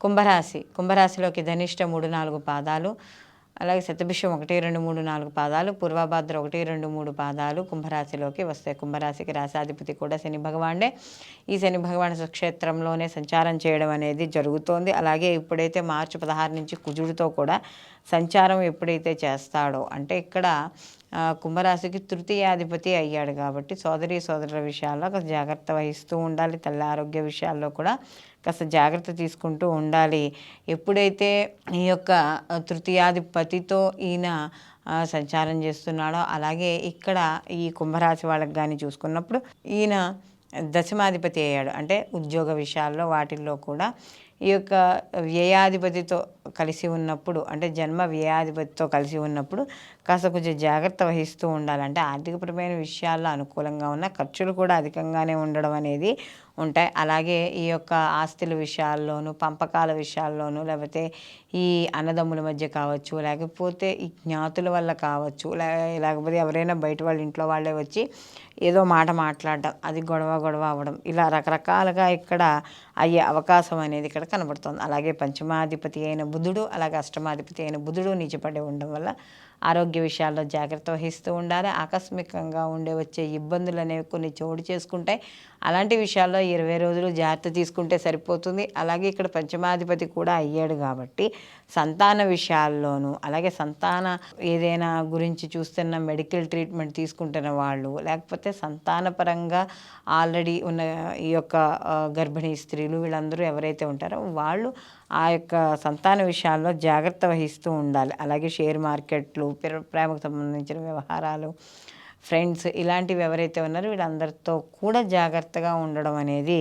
కుంభరాశి. కుంభరాశిలోకి ధనిష్ట మూడు నాలుగు పాదాలు అలాగే శతభిషం ఒకటి రెండు మూడు నాలుగు పాదాలు పూర్వభాద్ర ఒకటి రెండు మూడు పాదాలు కుంభరాశిలోకి వస్తాయి. కుంభరాశికి రాశాధిపతి కూడా శని భగవానుడే. ఈ శని భగవాన్ సుక్షేత్రంలోనే సంచారం చేయడం అనేది జరుగుతోంది. అలాగే ఇప్పుడైతే మార్చి పదహారు నుంచి కుజుడితో కూడా సంచారం ఎప్పుడైతే చేస్తాడో అంటే ఇక్కడ కుంభరాశికి తృతీయాధిపతి అయ్యాడు కాబట్టి సోదరి సోదరుల విషయాల్లో కాస్త జాగ్రత్త వహిస్తూ ఉండాలి. తల్లి ఆరోగ్య విషయాల్లో కూడా కాస్త జాగ్రత్త తీసుకుంటూ ఉండాలి. ఎప్పుడైతే ఈ యొక్క తృతీయాధిపతితో ఈయన సంచారం చేస్తున్నాడో అలాగే ఇక్కడ ఈ కుంభరాశి వాళ్ళకి కానీ చూసుకున్నప్పుడు ఈయన దశమాధిపతి అయ్యాడు. అంటే ఉద్యోగ విషయాల్లో వాటిల్లో కూడా ఈ యొక్క వ్యయాధిపతితో కలిసి ఉన్నప్పుడు అంటే జన్మ వ్యయాధిపతితో కలిసి ఉన్నప్పుడు కాస్త కొంచెం జాగ్రత్త వహిస్తూ ఉండాలంటే ఆర్థికపరమైన విషయాల్లో అనుకూలంగా ఉన్న ఖర్చులు కూడా అధికంగానే ఉండడం అనేది ఉంటాయి. అలాగే ఈ యొక్క ఆస్తుల విషయాల్లోనూ పంపకాల విషయాల్లోనూ లేకపోతే ఈ అన్నదమ్ముల మధ్య కావచ్చు లేకపోతే ఈ జ్ఞాతుల వల్ల కావచ్చు లే- లేకపోతే ఎవరైనా బయట వాళ్ళ ఇంట్లో వాళ్ళే వచ్చి ఏదో మాట మాట్లాడడం అది గొడవ గొడవ అవ్వడం ఇలా రకరకాలుగా ఇక్కడ అయ్యే అవకాశం అనేది ఇక్కడ కనబడుతుంది. అలాగే పంచమాధిపతి అయిన బుధుడు అలాగే అష్టమాధిపతి అయిన బుధుడు నిజపడి ఉండడం వల్ల ఆరోగ్య విషయాల్లో జాగ్రత్త వహిస్తూ ఉండాలి. ఆకస్మికంగా ఉండే వచ్చే ఇబ్బందులు అనేవి కొన్ని చోటు చేసుకుంటాయి. అలాంటి విషయాల్లో ఇరవై రోజులు జాగ్రత్త తీసుకుంటే సరిపోతుంది. అలాగే ఇక్కడ పంచమాధిపతి కూడా అయ్యాడు కాబట్టి సంతాన విషయాల్లోనూ అలాగే సంతాన ఏదైనా గురించి చూస్తున్న మెడికల్ ట్రీట్మెంట్ తీసుకుంటున్న వాళ్ళు లేకపోతే సంతానపరంగా ఆల్రెడీ ఉన్న ఈ యొక్క గర్భిణీ స్త్రీలు వీళ్ళందరూ ఎవరైతే ఉంటారో వాళ్ళు ఆ యొక్క సంతాన విషయాల్లో జాగ్రత్త వహిస్తూ ఉండాలి. అలాగే షేర్ మార్కెట్లు ప్రేమకు సంబంధించిన వ్యవహారాలు ఫ్రెండ్స్ ఇలాంటివి ఎవరైతే ఉన్నారో వీళ్ళందరితో కూడా జాగ్రత్తగా ఉండడం అనేది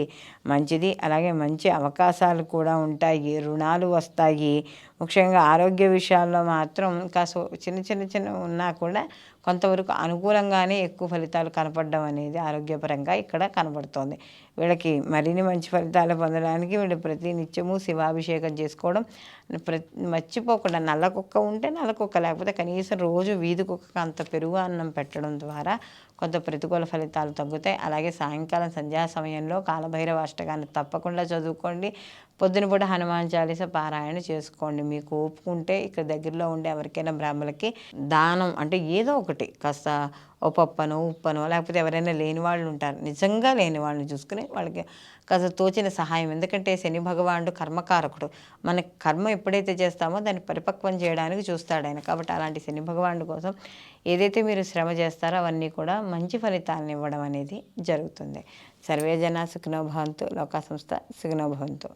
మంచిది. అలాగే మంచి అవకాశాలు కూడా ఉంటాయి. రుణాలు వస్తాయి. ముఖ్యంగా ఆరోగ్య విషయాల్లో మాత్రం కాస్త చిన్న చిన్న చిన్న ఉన్నా కూడా కొంతవరకు అనుకూలంగానే ఎక్కువ ఫలితాలు కనపడడం అనేది ఆరోగ్యపరంగా ఇక్కడ కనబడుతోంది. వీళ్ళకి మరిన్ని మంచి ఫలితాలు పొందడానికి వీళ్ళు ప్రతి నిత్యము శివాభిషేకం చేసుకోవడం ప్రతి మర్చిపోకుండా నల్ల కుక్క ఉంటే నల్ల కుక్క లేకపోతే కనీసం రోజు వీధి కుక్కకు అంత పెరుగు అన్నం పెట్టడం ద్వారా కొంత ప్రతికూల ఫలితాలు తగ్గుతాయి. అలాగే సాయంకాలం సంధ్యా సమయంలో కాలభైరవ అష్టకాన్ని తప్పకుండా చదువుకోండి. పొద్దున పూట హనుమాన్ చాలీస పారాయణ చేసుకోండి. మీకు ఓపుకుంటే ఇక్కడ దగ్గరలో ఉండే ఎవరికైనా బ్రాహ్మలకి దానం అంటే ఏదో ఒకటి. కాస్త ఓ పప్పనో ఉప్పనో లేకపోతే ఎవరైనా లేని వాళ్ళు ఉంటారు. నిజంగా లేని వాళ్ళని చూసుకుని వాళ్ళకి కాస్త తోచిన సహాయం. ఎందుకంటే శని భగవానుడు కర్మకారకుడు. మన కర్మ ఎప్పుడైతే చేస్తామో దాన్ని పరిపక్వం చేయడానికి చూస్తాడు ఆయన. కాబట్టి అలాంటి శని భగవానుడు కోసం ఏదైతే మీరు శ్రమ చేస్తారో అవన్నీ కూడా మంచి ఫలితాలను ఇవ్వడం అనేది జరుగుతుంది. సర్వే జన భవంతు. లోకా సంస్థ సుఖనోభవంతు